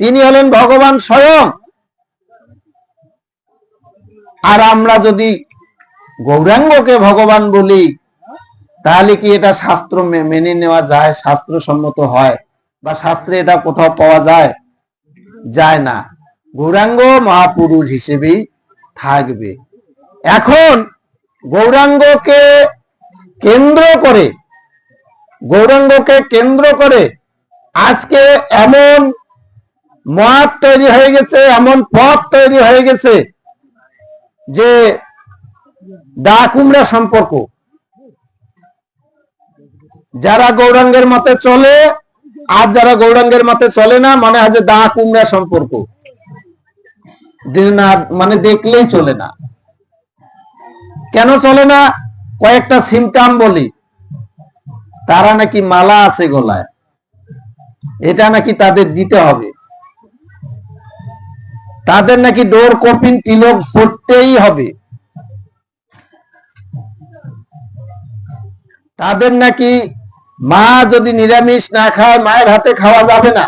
তিনি হলেন ভগবান স্বয়ং। আর আমরা যদি গৌরাঙ্গকে ভগবান বলি, তাহলে কি এটা শাস্ত্র মেনে নেওয়া যায়, শাস্ত্রসম্মত হয়? বা শাস্ত্রে এটা কোথাও পাওয়া যায়? যায় না। গৌরাঙ্গ মহাপুরুষ হিসেবেই থাকবে। এখন গৌরাঙ্গকে কেন্দ্র করে, গৌরাঙ্গকে কেন্দ্র করে আজকে এমন মত তৈরি হয়ে গেছে, এমন পথ তৈরি হয়ে গেছে যে দা কুমড়া সম্পর্ক। যারা গৌরাঙ্গের মতে চলে, আর যারা গৌরাঙ্গের মতে চলে না, মনে যে দা কুমড়া সম্পর্ক। মানে দেখলেই চলে না। কেন চলে না? কয়েকটা সিমটাম বলি। তারা নাকি মালা আছে গলায়। এটা নাকি তাদের দিতে হবে। তাদের নাকি ডোর কপিন তিলক পড়তেই হবে। তাদের নাকি মা যদি নিরামিষ না খায়, মায়ের হাতে খাওয়া যাবে না।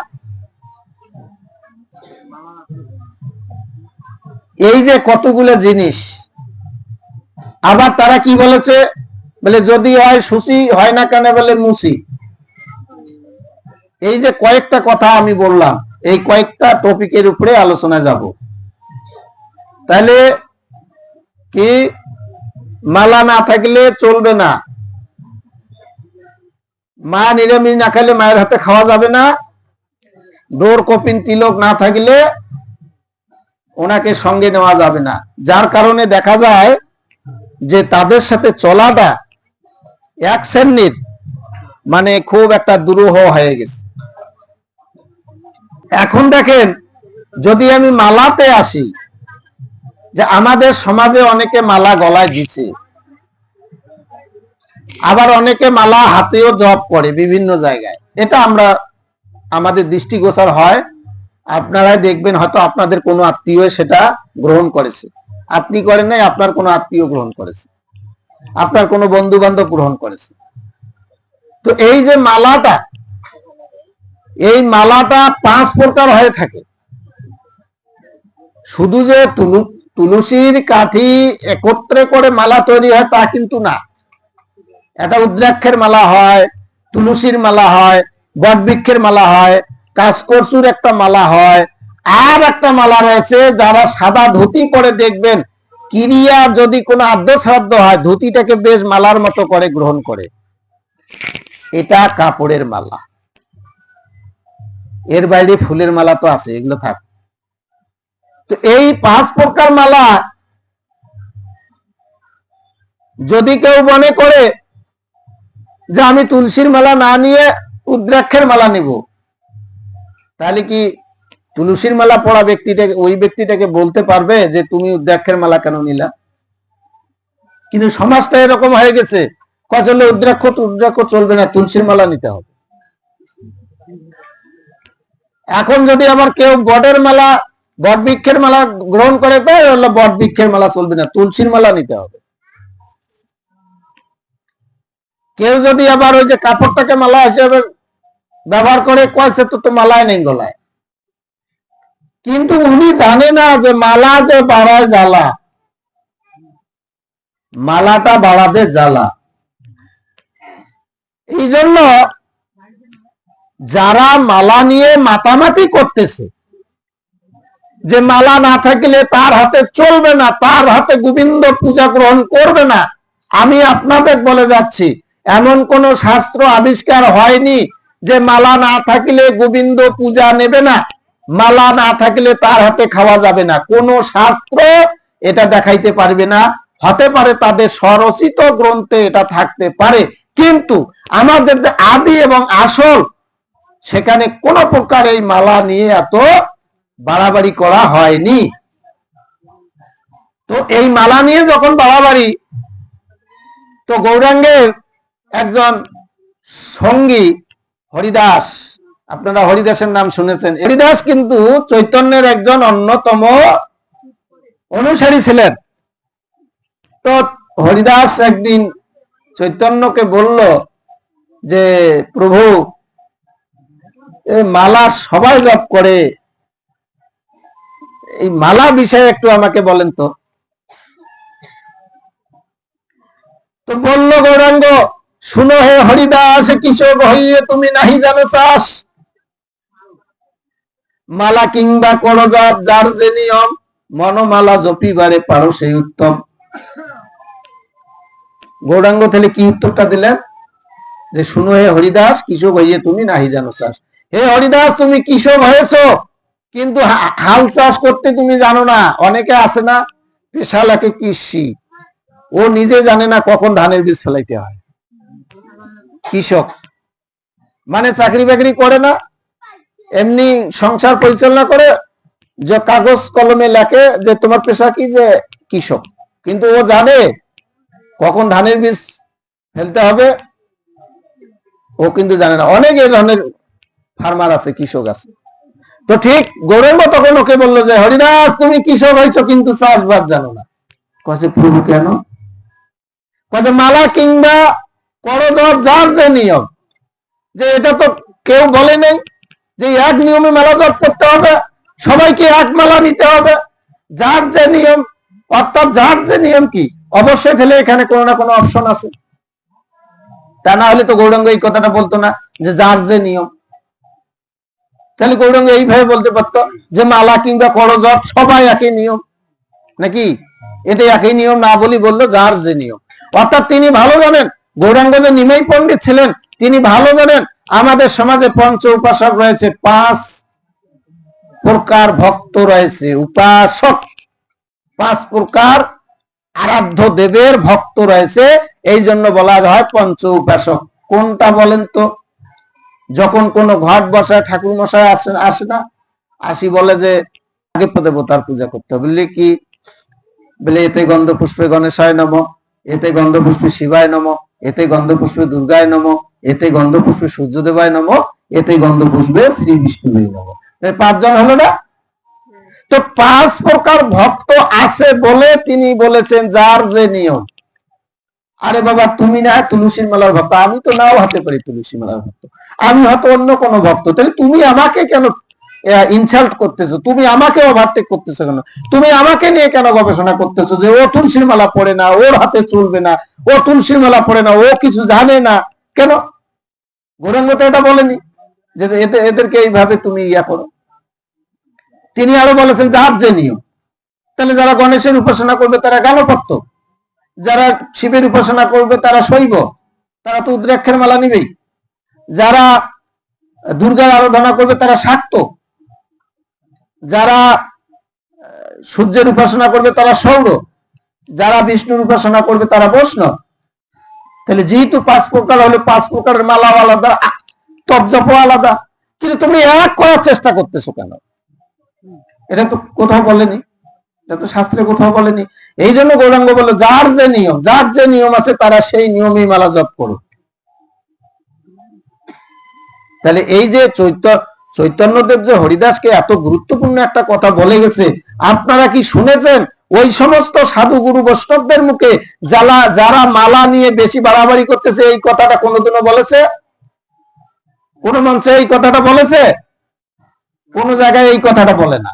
এই যে কতগুলো জিনিস। আবার তারা কি বলেছে? বলে, যদি হয় সুচি, হয় না কেন? বলে মুসি এই যে কয়েকটা কথা আমি বললাম। এই কয়েকটা টপিকের উপরে আলোচনা যাব। তাহলে কি মালা না থাকলে চলবে না? মা নিরামিষ না খেলে মায়ের হাতে খাওয়া যাবে না। ডোর কপিন তিলক না থাকলে ওনাকে সঙ্গে নেওয়া যাবে না। যার কারণে দেখা যায় যে তাদের সাথে চলাটা এক শ্রেণির মানে খুব একটা দুরূহ হয়ে গেছে। এখন দেখেন, যদি আমি মালাতে আসি, যে আমাদের সমাজে অনেকে মালা গলায় দিছে, আবার অনেকে মালা হাতেও জব করে বিভিন্ন জায়গায়, এটা আমরা আমাদের দৃষ্টিগোচর হয়। আপনারাই দেখবেন, হয়তো আপনাদের কোনো আত্মীয় সেটা গ্রহণ করেছে। আপনি করেন নাই, আপনার কোনো আত্মীয় গ্রহণ করেছে। আপনার কোনো বন্ধু বান্ধব গ্রহণ করেছে। তো এই যে মালাটা এই মালাটা পাঁচ প্রকার হয়ে থাকে। শুধু যে তুলসীর কাঠি একত্রে করে মালা তৈরি হয় তা কিন্তু না। এটা উদ্রাক্ষের মালা হয়, তুলসীর মালা হয়, বটবৃক্ষের মালা হয়, কাশকরচুর একটা মালা হয়, আর একটা মালা রয়েছে যারা সাদা ধুতি পরে দেখবেন, ক্রিয়া যদি কোনো আদ্য শ্রাদ্ধ হয়, ধুতিটাকে বেশ মালার মতো করে গ্রহণ করে। এটা কাপড়ের মালা। এর বাইরে ফুলের মালা তো আছে, এগুলো থাক। তো এই পাঁচ প্রকার মালা যদি কেউ মনে করে যে আমি তুলসীর মালা না নিয়ে উদ্রাক্ষের মালা নিব, তাহলে কি তুলসীর মালা পড়া ব্যক্তিটাকে, ওই ব্যক্তিটাকে বলতে পারবে যে তুমি উদ্রাক্ষের মালা কেন নিলা? কিন্তু সমাজটা এরকম হয়ে গেছে কচলে উদ্রাক্ষ উদ্রাক্ষ চলবে না, তুলসীর মালা নিতে হবে। এখন যদি আবার কেউ বটের মালা, বট বৃক্ষের মালা গ্রহণ করে, তো হলো বট বৃক্ষের মালা চলবে না, তুলসীর মালা নিতে হবে। কেউ যদি আবার ওই যে কাপড়টাকে মালা হিসেবে ব্যবহার করে কয়েছে তো তো মালায় নেই গলায়। কিন্তু উনি জানে না যে মালা যে বাড়ায় জ্বালা, মালাটা বাড়াবে জ্বালা। এই জন্য যারা মালা নিয়ে মাতামাতি করতেছে, যে মালা না থাকলে তার হাতে চলবে না, তার হাতে গোবিন্দ পূজা গ্রহণ করবে না। আমি আপনাদের বলে যাচ্ছি, এমন কোন শাস্ত্র আবিষ্কার হয়নি যে মালা না থাকলে গোবিন্দ পূজা নেবে না, মালা না থাকলে তার হাতে খাওয়া যাবে না। কোন শাস্ত্র এটা দেখাইতে পারবে না, হতে পারে তাদের স্বরচিত গ্রন্থে এটা থাকতে পারে। কিন্তু আমাদের যে আদি এবং আসল সেখানে কোন প্রকার এই মালা নিয়ে এত বাড়াবাড়ি করা হয়নি। তো এই মালা নিয়ে যখন বাড়াবাড়ি, তো গৌরাঙ্গের একজন সঙ্গী হরিদাস, আপনারা হরিদাসের নাম শুনেছেন। হরিদাস কিন্তু চৈতন্যের একজন অন্যতম অনুসারী ছিলেন। তো হরিদাস একদিন চৈতন্যকে বলল যে, প্রভু মালা সবাই জপ করে। এই মালা বিষয়ে একটু আমাকে বলেন তো। তো বলল, গৌরাঙ্গ, শুনো হে হরিদাস, কিশোর হইয়ে তুমি নাহি জানো চাষ। মালা কিংবা করজাত, যার যে নিয়ম, মনমালা জপিবারে পারো সেই উত্তম। গৌরাঙ্গ তাহলে কি উত্তরটা দিলেন? যে শুনো হে হরিদাস কৃষক হইয়ে তুমি নাহি জানো চাষ। হে হরিদাস, তুমি কৃষক হয়েছো? কিন্তু হাল চাষ করতে তুমি জানো না, অনেকে আছে না পেশালাকে কৃষি। ও নিজে জানে না কখন ধানের বীজ ফেলাইতে হয়। কৃষক। মানে চাকরি বাকরি করে না, এমনি সংসার পরিচালনা করে, যে কাগজ কলমে লেখে যে তোমার পেশা কি? যে কৃষক। কিন্তু ও জানে কখন ধানের বীজ ফেলতে হবে, ও কিন্তু জানে না। অনেক এই ধরনের ফার্মার আছে, কৃষক আছে। তো ঠিক গৌরঙ্গ তখন ওকে বলল যে, হরিদাস, তুমি কৃষক হয়েছো, কিন্তু চাষবাস জানো না। কছে প্রভু কেন? কছে মালা কিংবা করদর যার যে নিয়ম, যে এটা তো কেউ বলে নেই, যে এক নিয়মে মেলা জপ করতে হবে, সবাইকে এক মালা নিতে হবে। যার যে নিয়ম, অর্থাৎ যার যে নিয়ম কি, অবশ্যই ফেলে এখানে কোনো না কোনো অপশন আছে। তা না হলে তো গৌরাঙ্গ এই কথাটা বলতো না, যে যার যে নিয়ম তাহলে গৌরাঙ্গ এইভাবে বলতে পারতো যে মালা কিংবা করজট সবাই একই নিয়ম। নাকি? এটা একই নিয়ম, না বলি বলল যার যে নিয়ম। অর্থাৎ তিনি ভালো জানেন, গৌরাঙ্গ যে নিমাই পণ্ডিত ছিলেন, তিনি ভালো জানেন, আমাদের সমাজে পঞ্চ উপাসক রয়েছে, পাঁচ প্রকার ভক্ত রয়েছে, উপাসক। পাঁচ প্রকার আরাধ্য দেবের ভক্ত রয়েছে, এই জন্য বলা হয় পঞ্চ উপাসক। কোনটা বলেন তো? যখন কোন ঘট বসায়, ঠাকুর মশাই আসে আসে না, আসি বলে যে, আগে দেবতার পূজা করতে হবে। কি? বলে, এতে গন্ধ পুষ্পে গণেশায় নম, এতে গন্ধ পুষ্পে শিবায় নম, এতে গন্ধ পুষ্পে দুর্গায় নম, এতে গন্ধ পুষ্পে সূর্যদেবায় নম, এতে গন্ধ পুষ্পে শ্রী বিষ্ণুদেব নম। পাঁচজন হলো না? তো পাঁচ প্রকার ভক্ত আছে বলে তিনি বলেছেন, যার যে নিয়ম। আরে বাবা, তুমি না তুলসীর মেলার ভক্ত, আমি তো নাও হাতে পারি তুলসী মেলার ভক্ত। আমি হয়তো অন্য কোনো ভক্ত। তাহলে তুমি আমাকে কেন ইনসাল্ট করতেছো? তুমি আমাকে ওভারটেক করতেছো কেন? তুমি আমাকে নিয়ে কেন গবেষণা করতেছো যে ও তুলসীর মালা পড়ে না, ওর হাতে চলবে না, ও তুলসীর মালা পড়ে না, ও কিছু জানে না? কেন? গৌরাঙ্গ তো এটা বলেনি যে এতে এদেরকে এইভাবে তুমি ইয়া করো। তিনি আরও বলেছেন যার যে নিয়ম। তাহলে যারা গণেশের উপাসনা করবে, তারা গানপত্য যারা শিবের উপাসনা করবে, তারা শৈব। তারা তো উদ্রাক্ষের মালা নিবেই। যারা দুর্গার আরাধনা করবে তারা শাক্ত যারা সূর্যের উপাসনা করবে তারা সৌর যারা বিষ্ণুর উপাসনা করবে তারা বৈষ্ণব। তাহলে যেহেতু পাঁচ প্রকার হলে পাঁচ প্রকারের মালা আলাদা, আ- তপ আলাদা। কিন্তু তুমি এক করার চেষ্টা করতেছো কেন? এটা তো কোথাও বলেনি। এটা তো শাস্ত্রে কোথাও বলেনি। এই জন্য গৌরাঙ্গ বলল, যার যে নিয়ম, যার যে নিয়ম আছে তারা সেই নিয়মেই মালা জপ করো তাহলে এই যে চৈত্য চৈতন্যদেব যে হরিদাসকে এত গুরুত্বপূর্ণ একটা কথা বলে গেছে, আপনারা কি শুনেছেন? ওই সমস্ত সাধু গুরু বৈষ্ণবদের মুখে যারা যারা মালা নিয়ে বেশি বাড়াবাড়ি করতেছে, এই কথাটা কোনোদিনও বলেছে? কোন মঞ্চে এই কথাটা বলেছে? কোন জায়গায় এই কথাটা বলে না।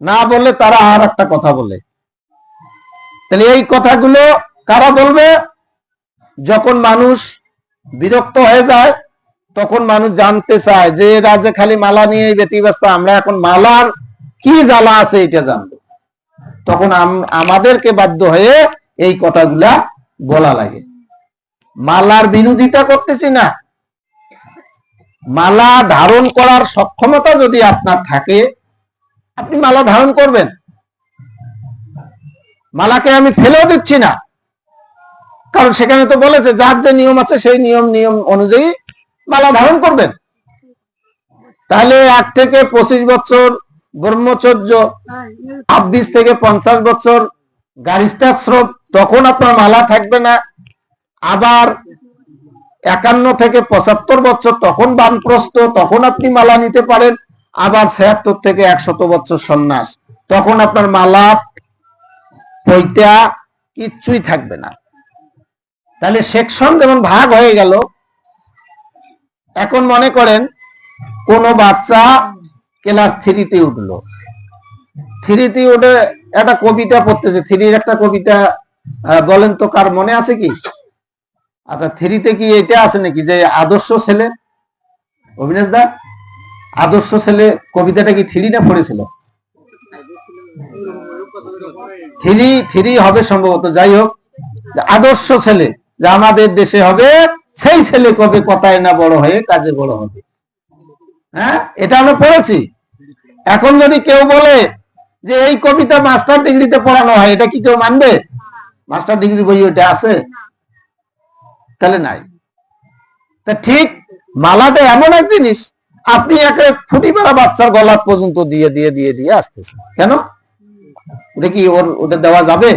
না বলে তারা আর একটা কথা বলে। তাহলে এই কথাগুলো কারা বলবে? যখন মানুষ বিরক্ত হয়ে যায় তখন মানুষ জানতে চায় যে এরা যে খালি মালা নিয়ে ব্যতিব্যস্ত, আমরা এখন মালার কি জ্বালা আছে এটা জানব। তখন আম- আমাদেরকে বাধ্য হয়ে এই কথাগুলা বলা লাগে। মালার বিরোধিতা করতেছি না। মালা ধারণ করার সক্ষমতা যদি আপনার থাকে, আপনি মালা ধারণ করবেন। মালাকে আমি ফেলেও দিচ্ছি না। কারণ সেখানে তো বলেছে, যার যে নিয়ম আছে সেই নিয়ম নিয়ম অনুযায়ী মালা ধারণ করবেন? তাহলে এক থেকে পঁচিশ বছর ব্রহ্মচর্য, ছাব্বিশ থেকে পঞ্চাশ বছর গারিস্তাশ্রম তখন আপনার মালা থাকবে না। আবার একান্ন থেকে পঁচাত্তর বছর তখন বানপ্রস্ত তখন আপনি মালা নিতে পারেন। আবার ছিয়াত্তর থেকে একশত বছর সন্ন্যাস, তখন আপনার মালা পৈতা কিচ্ছুই থাকবে না। তাহলে সেকশন যেমন ভাগ হয়ে গেল এখন মনে করেন, কোন বাচ্চা ক্লাস থ্রিতে উঠল। থ্রিতে উঠে একটা কবিতা পড়তেছে। থ্রির একটা কবিতা বলেন তো কার মনে আছে কি? আচ্ছা থ্রিতে কি এটা আছে নাকি? যে আদর্শ ছেলে? অবিনাশ দা, আদর্শ ছেলে কবিতাটা কি থ্রি না পড়েছিল? থ্রি থ্রি হবে সম্ভবত। যাই হোক, আদর্শ ছেলে, যে আমাদের দেশে হবে সেই ছেলে কবে কথায় না বড় হয়ে কাজে বড় হবে? হ্যাঁ? এটা আমরা পড়েছি। এখন যদি কেউ বলে যে এই কবিতা মাস্টার ডিগ্রিতে পড়ানো হয়, এটা কি কেউ মানবে? মাস্টার ডিগ্রি বই ওটা আছে? তাহলে নাই। তা ঠিক মালাটা এমন এক জিনিস, আপনি একে ফুটি মারা বাচ্চার গলা পর্যন্ত দিয়ে দিয়ে দিয়ে দিয়ে আসতেছেন। কেন? ওটা কি ওর, ওটা দেওয়া যাবে?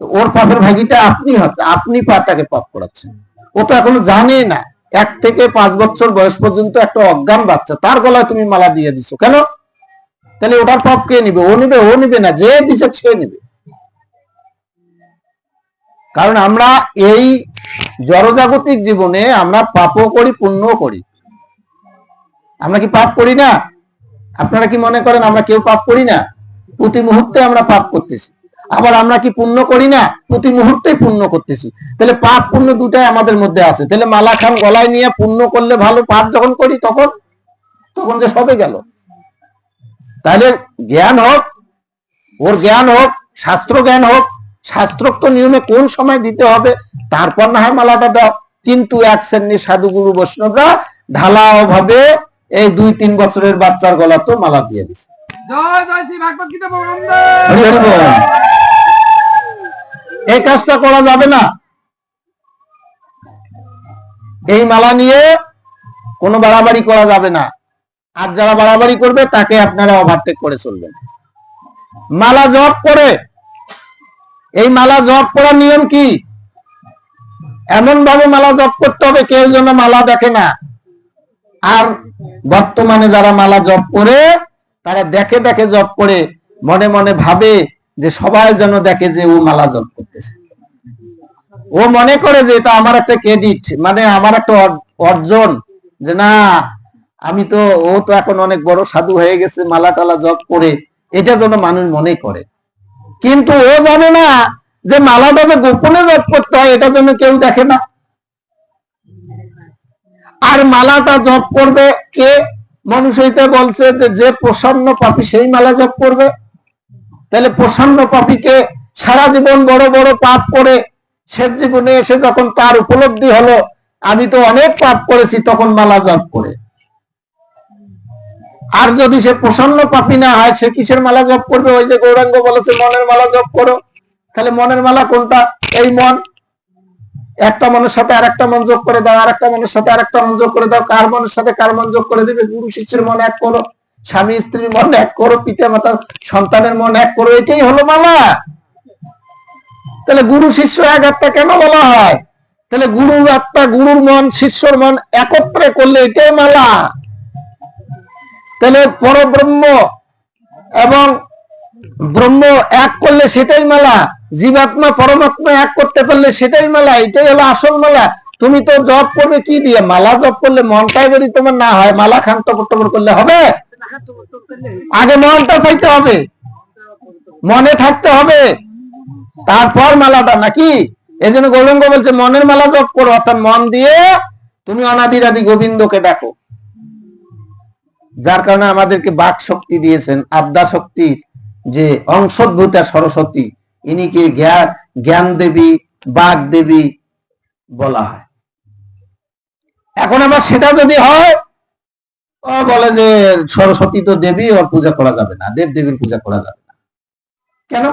ওর পাপের ভাগিটা আপনি হচ্ছে, আপনি পাটাকে পাপ করাচ্ছেন। ও তো এখনও জানে না। এক থেকে পাঁচ বছর বয়স পর্যন্ত একটা অজ্ঞান বাচ্চা, তার গলায় তুমি মালা দিয়ে দিছো, কেন? তাহলে ওটার পাপ কে নিবে? ও নিবে ও নিবে না, যে দিছে সে নিবে। কারণ আমরা এই জড়জাগতিক জীবনে আমরা পাপও করি, পুণ্যও করি। আমরা কি পাপ করি না? আপনারা কি মনে করেন আমরা কেউ পাপ করি না? প্রতি মুহূর্তে আমরা পাপ করতেছি। আবার আমরা কি পুণ্য করি না? প্রতি মুহূর্তে পুণ্য করতেছি। তাহলে পাপ পুণ্য দুটাই আমাদের মধ্যে আছে। তাহলে মালা খান গলায় নিয়ে পুণ্য করলে ভালো পাপ যখন করি তখন? তখন যে সবে গেল। তাহলে জ্ঞান হোক, ওর জ্ঞান হোক, শাস্ত্র জ্ঞান হোক, শাস্ত্রোক্ত নিয়মে কোন সময় দিতে হবে? তারপর না হয় মালাটা দাও। কিন্তু এক শ্রেণির সাধুগুরু বৈষ্ণবরা ঢালাও ভাবে এই দুই তিন বছরের বাচ্চার গলা তো মালা দিয়ে দিছে। এই কাজটা করা যাবে না। এই মালা নিয়ে কোনো বাড়াবাড়ি করা যাবে না। আর যারা বাড়াবাড়ি করবে, তাকে আপনারা ওভারটেক করে চলবেন। মালা করে। এই মালা করার নিয়ম কি? এমন ভাবে মালা জপ করতে হবে, কেউ যেন মালা দেখে না। আর বর্তমানে যারা মালা জপ করে তারা দেখে দেখে জপ করে, মনে মনে ভাবে যে সবাই যেন দেখে যে ও মালা জপ করতেছে। ও মনে করে যে এটা আমার একটা ক্রেডিট মানে আমার একটা অর্জন যে না, আমি তো, ও তো এখন অনেক বড় সাধু হয়ে গেছে, মালা টালা জপ করে, এটা যেন মানুষ মনে করে। কিন্তু ও জানে না যে মালাটা যে গোপনে জপ করতে হয়, এটা যেন কেউ দেখে না। আর মালাটা জপ করবে কে? মানুষ হইতে বলছে যে যে প্রসন্ন পাপি সেই মালা জপ করবে। তাহলে প্রসন্ন পাপীকে সারা জীবন বড় বড় পাপ করে শেষ জীবনে এসে যখন তার উপলব্ধি হলো, আমি তো অনেক পাপ করেছি, তখন মালা জপ করে। আর যদি সে প্রসন্ন পাপি না হয়, সে কিসের মালা জপ করবে? ওই যে গৌরাঙ্গ বলেছে, মনের মালা জপ করো। তাহলে মনের মালা কোনটা? এই মন। একটা মনের সাথে আরেকটা মন যোগ করে দাও আর একটা মনের সাথে আরেকটা মন যোগ করে দাও, কার মনের সাথে কার মন যোগ করে দিবে? গুরু শিষ্যের মন এক করো, স্বামী স্ত্রীর মন এক করো, পিতা মাতা সন্তানের মন এক করো, এটাই হলো মালা তাহলে গুরু শিষ্য এক আত্মা কেন বলা হয়? তাহলে গুরুর আত্মা, গুরুর মন, শিষ্যর মন একত্রে করলে এটাই মালা। তাহলে পরব্রহ্ম এবং ব্রহ্ম এক করলে সেটাই মালা। জীবাত্মা পরমাত্মা এক করতে পারলে সেটাই মালা, এটাই হলো আসল মালা। তুমি তো জপ করবে কি দিয়ে? মালা জপ করলে মনটাই যদি তোমার না হয়, মালা খান টপর করলে হবে? আগে মনটা চাইতে হবে। মনে থাকতে হবে। তারপর মালাটা নাকি? এই জন্য গৌরঙ্গ বলছে, মনের মালা জপ করো, অর্থাৎ মন দিয়ে তুমি অনাদিরাদি গোবিন্দকে ডাকো। যার কারণে আমাদেরকে বাক শক্তি দিয়েছেন আদ্যা শক্তি যে অংশোদ্ভূতা সরস্বতী। ইনিকে জ্ঞান দেবী বাঘ দেবী বলা হয়। এখন আবার সেটা যদি হয়, ও বলে যে সরস্বতী তো দেবী, ওর পূজা করা যাবে না, দেব দেবীর পূজা করা যাবে না। কেন?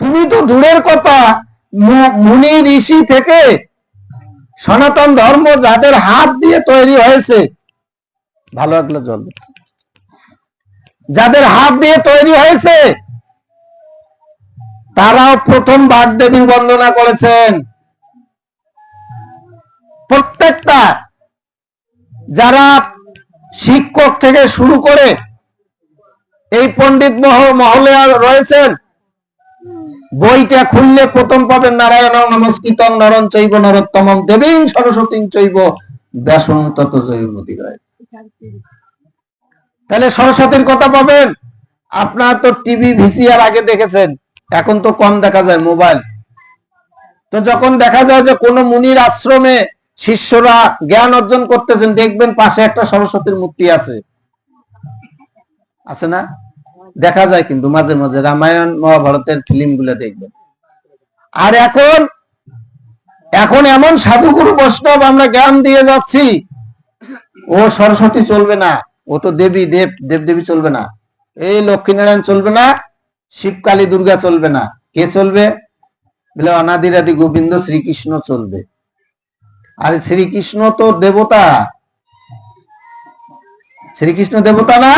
তুমি তো দূরের কথা মুনি ঋষি থেকে সনাতন ধর্ম যাদের হাত দিয়ে তৈরি হয়েছে, ভালো লাগল জল। যাদের হাত দিয়ে তৈরি হয়েছে তারাও প্রথম বাগদেবী বন্দনা করেছেন। প্রত্যেকটা যারা শিক্ষক থেকে শুরু করে এই পণ্ডিত মহ, মহলে রয়েছেন, বইটা খুললে প্রথম পাবেন নারায়ণ নমস্কৃত নরণ চৈব নরোত্তমম দেবীং সরস্বতী চৈব ব্যাসন তত জৈবতী তাহলে সরস্বতীর কথা পাবেন। আপনার তো টিভি ভিসিআর আগে দেখেছেন। এখন তো কম দেখা যায় মোবাইল। তো যখন দেখা যায় যে কোন মুনির আশ্রমে শিষ্যরা জ্ঞান অর্জন করতেছেন, দেখবেন পাশে একটা সরস্বতীর মূর্তি আছে। আছে না? দেখা যায় কিন্তু মাঝে মাঝে রামায়ণ, মহাভারতের ফিল্মগুলো দেখবেন। আর এখন এখন এমন সাধুগুরু বৈষ্ণব আমরা জ্ঞান দিয়ে যাচ্ছি, ও সরস্বতী চলবে না, ও তো দেবী, দেব দেব দেবী চলবে না। এই লক্ষ্মীনারায়ণ চলবে না শিব কালী দুর্গা চলবে না। কে চলবে? বলে অনাদিরাদি গোবিন্দ শ্রীকৃষ্ণ চলবে। আর শ্রীকৃষ্ণ তো দেবতা। শ্রীকৃষ্ণ দেবতা না?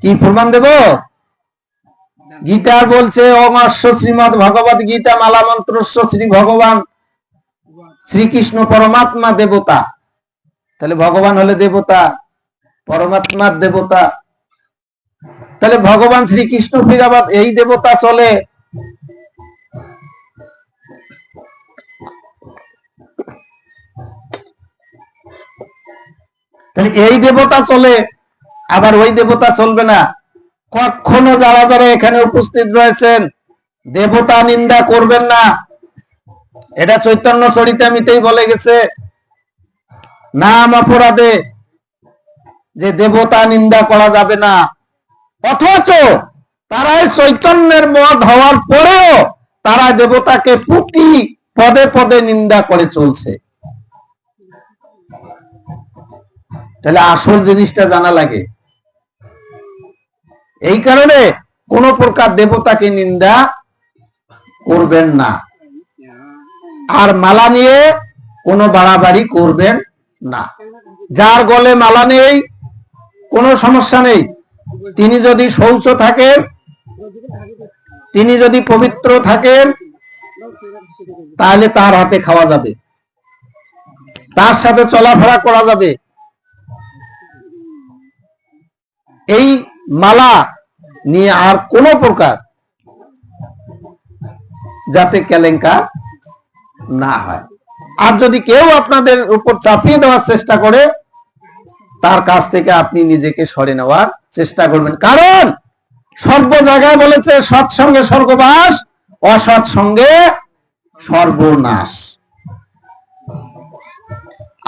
কি প্রমাণ দেব? গীতা বলছে, অমাস্য শ্রীমদ ভগবত গীতা মালা মন্ত্রস্য শ্রী ভগবান শ্রীকৃষ্ণ পরমাত্মা দেবতা। তাহলে ভগবান হলে দেবতা, পরমাত্মার দেবতা। তাহলে ভগবান শ্রীকৃষ্ণ ফিরাবাদ এই দেবতা চলে। তাহলে এই দেবতা চলে, আবার ওই দেবতা চলবে না। কখনো যারা যারা এখানে উপস্থিত রয়েছেন, দেবতা নিন্দা করবেন না। এটা চৈতন্য চরিতামিতেই বলে গেছে। নাম অপরাধে যে দেবতা নিন্দা করা যাবে না। অথচ তারাই চৈতন্যের মত হওয়ার পরেও তারা দেবতাকে প্রতি পদে পদে নিন্দা করে চলছে। তাহলে আসল জিনিসটা জানা লাগে। এই কারণে কোন প্রকার দেবতাকে নিন্দা করবেন না। আর মালা নিয়ে কোনো বাড়াবাড়ি করবেন না। যার গলে মালা নেই, কোনো সমস্যা নেই। তিনি যদি শৌচ থাকেন, তিনি যদি পবিত্র থাকেন, তাহলে তার হাতে খাওয়া যাবে। তার সাথে চলাফেরা করা যাবে। এই মালা নিয়ে আর কোন প্রকার যাতে কেলেঙ্কা না হয়। আর যদি কেউ আপনাদের উপর চাপিয়ে দেওয়ার চেষ্টা করে তার কাছ থেকে আপনি নিজেকে সরে নেওয়ার চেষ্টা করবেন। কারণ সর্ব জায়গায় বলেছে সৎসঙ্গে স্বর্গবাস, অসৎ সঙ্গে সর্বনাশ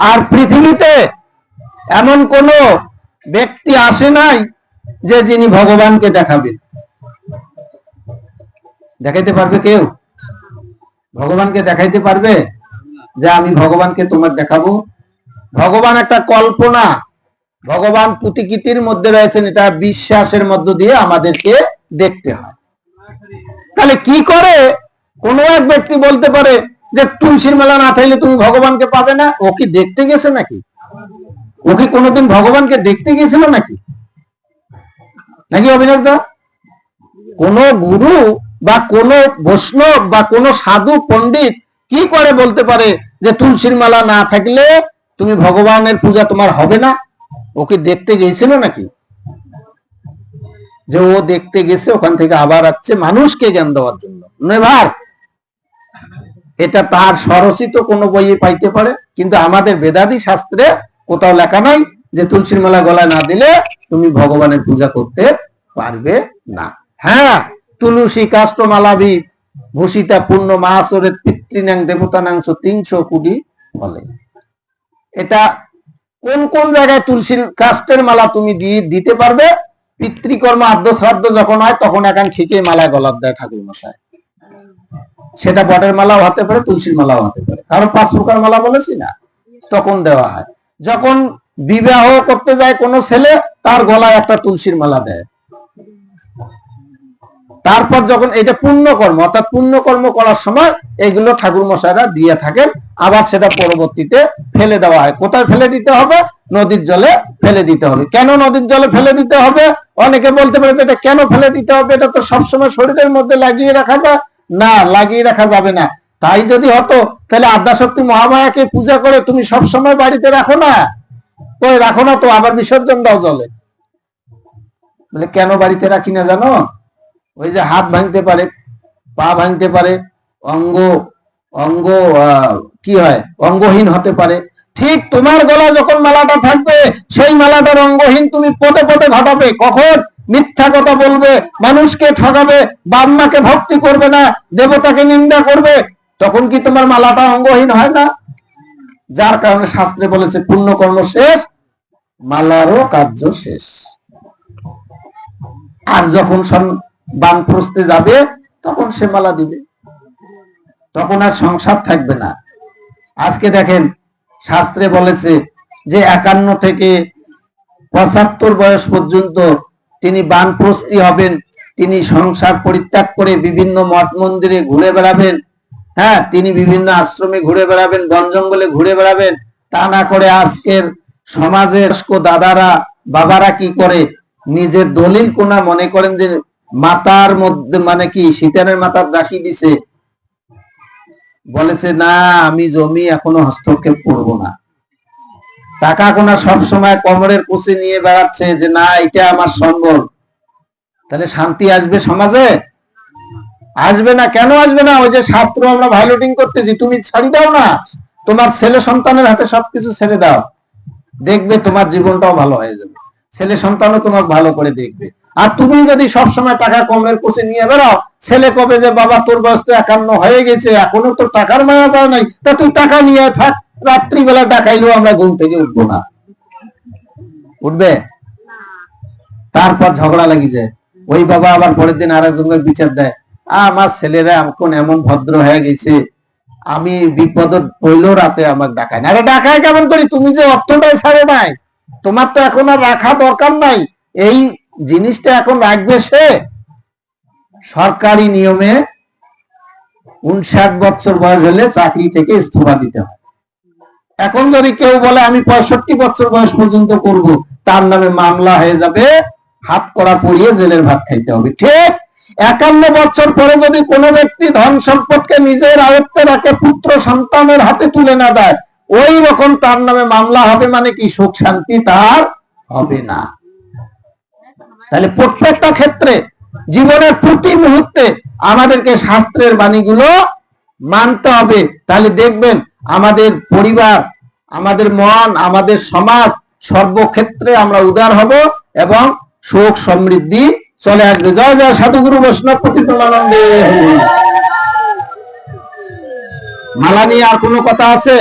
আর পৃথিবীতে এমন কোন ব্যক্তি আসে নাই যে যিনি ভগবানকে দেখাবেন দেখাইতে পারবে কেউ? ভগবানকে দেখাইতে পারবে যে আমি ভগবানকে তোমার দেখাবো? ভগবান একটা কল্পনা ভগবান প্রতিকৃতির মধ্যে রয়েছেন, এটা বিশ্বাসের মধ্য দিয়ে আমাদেরকে দেখতে হয়। তাহলে কি করে? কোন এক ব্যক্তি বলতে পারে যে, তুলসীর মেলা না থাকলে তুমি ভগবানকে পাবে না। ও কি দেখতে গেছে নাকি? ও কি কোনোদিন ভগবানকে দেখতে গেছিল নাকি? নাকি অবিনাশ দা? কোন গুরু বা কোন বৈষ্ণব বা কোন সাধু, পণ্ডিত কি করে বলতে পারে যে, তুলসীর মালা না থাকলে তুমি ভগবানের পূজা তোমার হবে না? ওকে দেখতে গিয়েছিল নাকি? যে ও দেখতে গেছে, ওখান থেকে আবার আসছে মানুষকে জ্ঞান দেওয়ার জন্য। নেভার এটা তার স্বরচিত কোন বইয়ে পাইতে পারে? কিন্তু আমাদের বেদাদি শাস্ত্রে কোথাও লেখা নাই যে তুলসীর মালা গলায় না দিলে তুমি ভগবানের পূজা করতে পারবে না। হ্যাঁ তুলসী কাষ্ট মালাভি ভূষিতা পূর্ণ মাসরে পিতৃনাং দেবতানাংশ তিনশো কোটি বলে। এটা কোন কোন জায়গায় তুলসীর কাষ্টের মালা তুমি দিয়ে দিতে পারবে? পিতৃকর্ম আদ্য শ্রাদ্ধ যখন হয়, তখন এখন খিকে মালা গলাপ দেয় ঠাকুর মশাই সেটা বটের মালাও হতে পারে, তুলসীর মালাও হতে পারে। কারণ পাঁচ প্রকার মালা বলেছি না, তখন দেওয়া হয়। যখন বিবাহ করতে যায় কোনো ছেলে, তার গলায় একটা তুলসীর মালা দেয়। তারপর যখন এটা পুণ্যকর্ম, অর্থাৎ পুণ্যকর্ম করার সময় এগুলো ঠাকুর মশাইরা দিয়ে থাকেন, আবার সেটা পরবর্তীতে ফেলে দেওয়া হয়। কোথায় ফেলে দিতে হবে? নদীর জলে ফেলে দিতে হবে। কেন নদীর জলে ফেলে দিতে হবে? অনেকে বলতে পারে যে এটা কেন ফেলে দিতে হবে? এটা তো সবসময় শরীরের মধ্যে লাগিয়ে রাখা যায়। না, লাগিয়ে রাখা যাবে না। তাই যদি হতো, তাহলে আদ্যাশক্তি মহামায়াকে পূজা করে তুমি সব সময় বাড়িতে রাখো না? কই, রাখো না তো, আবার বিসর্জন দাও জলে। কেন বাড়িতে রাখি না জানো? ওই যে হাত ভাঙতে পারে, পা ভাঙতে পারে, অঙ্গ অঙ্গ কি হয়? অঙ্গহীন হতে পারে। ঠিক তোমার গলা যখন মালাটা থাকবে, সেই মালাটার অঙ্গহীন তুমি পদে পদে ঘটাবে। কখন? মিথ্যা কথা বলবে, মানুষকে ঠকাবে বাম্মাকে ভক্তি করবে না, দেবতাকে নিন্দা করবে। তখন কি তোমার মালাটা অঙ্গহীন হয় না? যার কারণে শাস্ত্রে বলেছে পুণ্য কর্ম শেষ, মালারও কার্য শেষ। আর যখন সন- বানপ্রস্তে যাবে, তখন সে মালা দিবে। তখন আর সংসার থাকবে না। আজকে দেখেন, শাস্ত্রে বলেছে যে একান্ন থেকে পঁচাত্তর বয়স পর্যন্ত তিনি বানপ্রস্তি হবেন, তিনি সংসার পরিত্যাগ করে বিভিন্ন মঠ মন্দিরে ঘুরে বেড়াবেন। হ্যাঁ তিনি বিভিন্ন আশ্রমে ঘুরে বেড়াবেন, বন জঙ্গলে ঘুরে বেড়াবেন। তা না করে আজকের সমাজের দাদারা, বাবারা কি করে? নিজের দলিল কোনা মনে করেন যে মাতার মধ্যে মানে কি শীতানের মাতার রাখি দিছে। বলেছে, না, আমি জমি এখনও হস্তক্ষেপ করব না। টাকা কোনা সব সময় কমরের কুচি নিয়ে বেড়াচ্ছে যে, না, এটা আমার সম্বল। তাহলে শান্তি আসবে সমাজে? আসবে না, কেন আসবে না? ওই যে শাস্ত্র আমরা ভাইলোটিং করতেছি, তুমি ছাড়ি দাও না, তোমার ছেলে সন্তানের হাতে সবকিছু ছেড়ে দাও। দেখবে তোমার জীবনটাও ভালো হয়ে যাবে। ছেলে সন্তানও তোমাকে ভালো করে দেখবে। আর তুমি যদি সবসময় টাকা কমের কোষে নিয়ে বেড়াও ছেলে কবে যে বাবা তোর বয়স তো একান্ন হয়ে গেছে এখনও তো টাকার মায়া যায় নাই তা তুই টাকা নিয়ে থাক রাত্রিবেলা ডাকাইলেও আমরা ঘুম থেকে উঠবো না। উঠবে? তারপর ঝগড়া লাগি যায়। ওই বাবা আবার পরের দিন আরেকজনের বিচার দেয় "আ, আমার ছেলেরা এখন এমন ভদ্র হয়ে গেছে আমি বিপদ হইলেও রাতে আমার ডাকায় না। আরে ডাকায় কেমন করি? তুমি যে অর্থটাই ছাড়ে নাই তোমার তো এখন আর রাখা দরকার নাই। এই জিনিসটা এখন রাখবে সে সরকারি নিয়মে উনষাট বছর বয়স হলে চাকরি থেকে ইস্তফা দিতে হয়। এখন যদি কেউ বলে, আমি পঁয়ষট্টি বছর বয়স পর্যন্ত করব তার নামে মামলা হয়ে যাবে, হাত করা পড়িয়ে জেলের ভাত খাইতে হবে। ঠিক একান্ন বছর পরে যদি কোনো ব্যক্তি ধন সম্পদকে নিজের আয়ত্তে রাখে, পুত্র সন্তানের হাতে তুলে না দেয়, ওই রকম তার নামে মামলা হবে মানে কি? সুখ শান্তি তার হবে না। তাহলে প্রত্যেকটা ক্ষেত্রে জীবনের প্রতি মুহূর্তে আমাদেরকে শাস্ত্রের বাণীগুলো মানতে হবে। তাহলে দেখবেন আমাদের পরিবার, আমাদের মন, আমাদের সমাজ সর্বক্ষেত্রে আমরা উদার হব এবং সুখ সমৃদ্ধি চলে আসবে। জয় জয় সাধুগুরু বৈষ্ণব প্রতিপলানন্দে। মালা নিয়ে আর কোনো কথা আছে?